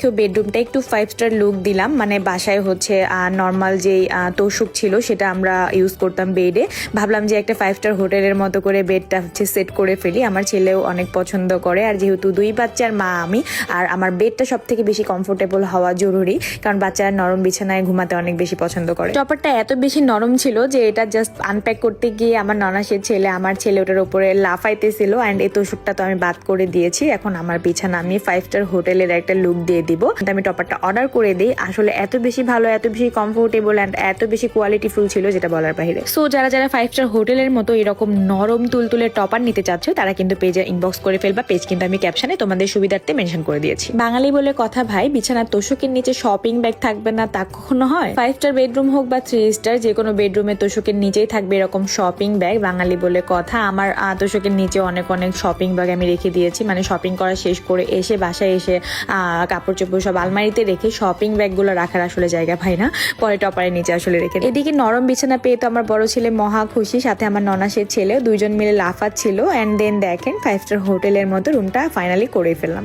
কেউ বেডরুমটা একটু ফাইভ স্টার লুক দিলাম। মানে বাসায় হচ্ছে নর্মাল যেই তোষক ছিল সেটা আমরা ইউজ করতাম বেডে ভাবলাম যে একটা ফাইভ স্টার হোটেলের মতো করে বেডটা হচ্ছে সেট করে ফেলি। আমার ছেলেও অনেক পছন্দ করে। আর যেহেতু দুই বাচ্চার মা আমি, আর আমার বেডটা সব থেকে বেশি কমফোর্টেবল হওয়া জরুরি। কারণ বাচ্চারা নরম বিছানায় ঘুমাতে অনেক বেশি পছন্দ করে। টপারটা এত বেশি নরম ছিল যে এটা জাস্ট আনপ্যাক করতে গিয়ে আমার ননাসের ছেলে, আমার ছেলে ওটার উপরে লাফাইতেছিল। অ্যান্ড এই তোষকটা তো আমি বাদ করে দিয়েছি। এখন আমার বিছানা আমি ফাইভ স্টার হোটেলের একটা লুক দিয়ে দিব। আমি টপারটা অর্ডার করে দিই। আসলে এত বেশি ভালো, এত বেশি কমফোর্টেবল অ্যান্ড এত বেশি কোয়ালিটি ফুল ছিল যেটা বলার বাইরে। সো যারা যারা ফাইভ স্টার হোটেলের মতো এরকম নরম তুলতুলে টপার নিতে চাচ্ছ, তারা কিন্তু পেজে ইনবক্স করে ফেলবা পেজ কিন্তু আমি ক্যাপশনে তোমাদের সুবিধার্থে মেনশন করে দিয়েছি। বাঙালি বলে কথা ভাই বিছানার তোষকের নিচে শপিং ব্যাগ থাকবে না, তা কখনো হয়? ফাইভ স্টার বেডরুম হোক বা থ্রি স্টার যে কোনো বেডরুমে তোষকের নিচেই থাকবে এরকম শপিং ব্যাগ বাঙালি বলে কথা, আমার তোষকের নিচে অনেক অনেক শপিং ব্যাগ আমি রেখে দিয়েছি। মানে শপিং করা শেষ করে এসে বাসায় এসে কাপড় চোপড় সব আলমারিতে রেখে শপিং ব্যাগগুলো রাখার আসলে জায়গা পাই না? পরে টপারের নিচে আসলে রেখে এদিকে নরম বিছানা পেয়ে তো আমার বড় ছেলে মহা খুশি, সাথে আমার ননাসের ছেলে দুইজন মিলে লাফাচ্ছিল। অ্যান্ড দেন দেখেন ফাইভ স্টার হোটেলের মতো রুমটা ফাইনালি করে ফেললাম।